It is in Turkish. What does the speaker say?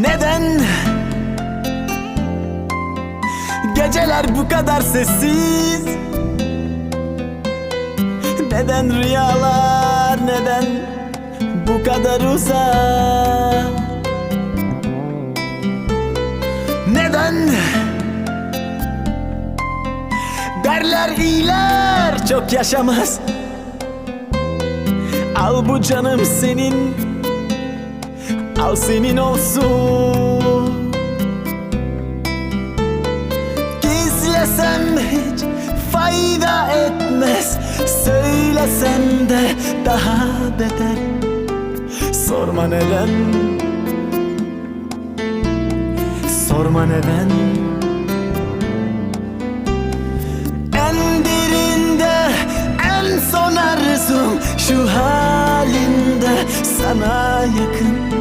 Neden? Geceler bu kadar sessiz. Neden rüyalar neden bu kadar uzak? Neden? Derler iyiler çok yaşamaz. Al bu canım senin Al senin olsun. Gizlesem hiç fayda etmez. Söylesem de daha beter. Sorma neden. Sorma neden. En derinde en son arzum Şu halinde sana yakın